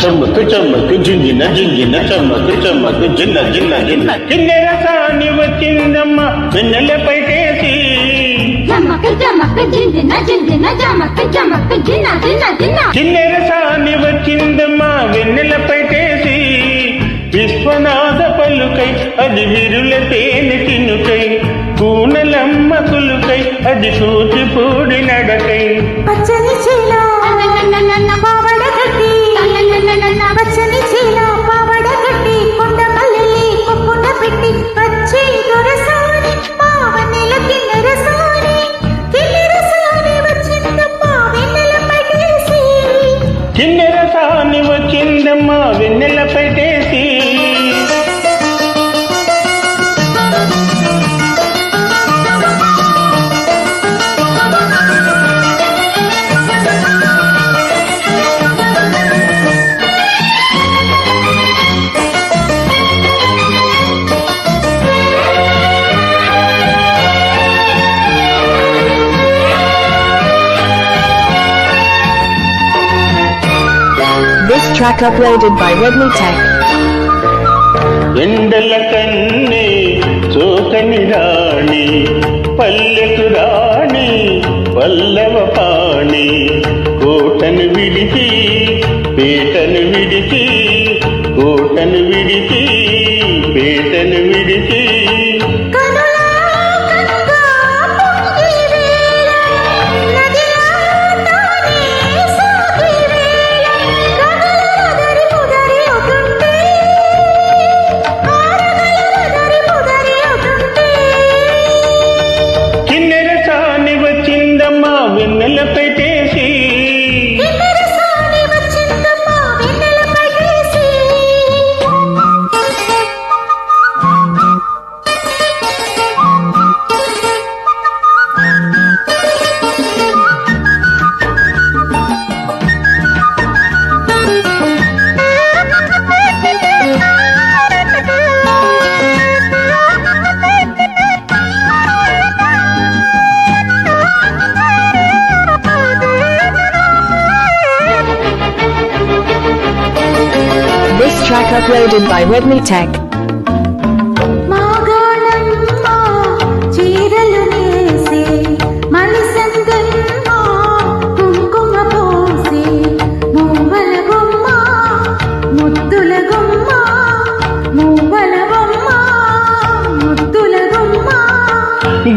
ಚಮಕ್ ಚಮಕ್ ಜುಂಜಿನ ಜುಂಜಿನ ಚಮಕ್ ಚಮಕ್ ಜಿನ್ನ ಜಿನ್ನ ಜಿನ್ನ ಕಿನ್ನೆರ ಸಾನಿವ ಚಿನ್ನಮ್ಮ ನಿನ್ನೆಲೆ ಪೈಟೇಸಿ ಚಮಕ್ ಚಮಕ್ ಜಿಂಜಿನ ಜಿಂಜಿನ ಚಮಕ್ ಚಮಕ್ ಜಿನ್ನ ಜಿನ್ನ ಜಿನ್ನ ಕಿನ್ನೆರ ಸಾನಿವ ಚಿನ್ನಮ್ಮ అది విరుల తేనె తినుకై కూనలమ్మ కులుకై అది కూచిపూడి నడకై. పచ్చని చీల పావడ కట్టి పచ్చని చీల పావడ కట్టి కొండ మల్లెల్లి కొప్పున పెట్టి వచ్చి దొరసాని పావనెల కిన్నెర సాని కిన్నెర సాని వచ్చిందమ్మ వెన్నెల వచ్చిందమ్మ track uploaded by Redmi Tech. ఎండల కన్నే చోకని రాణి పల్లెకు రాణి పల్లవ పాణి కోటను విడిచి పేటను విడిచి కోటను విడిచి పేటను track uploaded by Redmi Tech.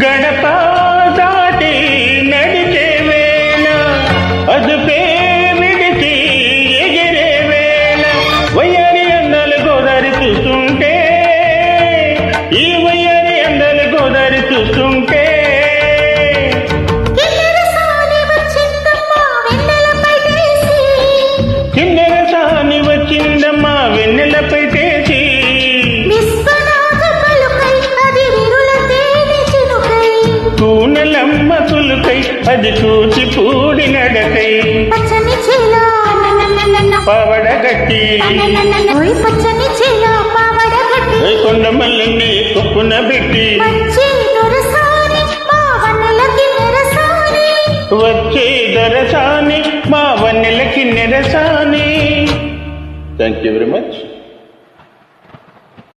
గడప దాటి నడిచే వేళ అదుపే విడిచి ఎగిరే వేళ వయ్యారి అది చూచి పూడి నడకై పచ్చని చీల పవడగట్టి ఓయ్ పచ్చని పావడ కట్టి కొండ మల్లెని కుప్పున పెట్టి. వచ్చే దొరసాని మా వన్నెలకి నిరసాని. Thank you very much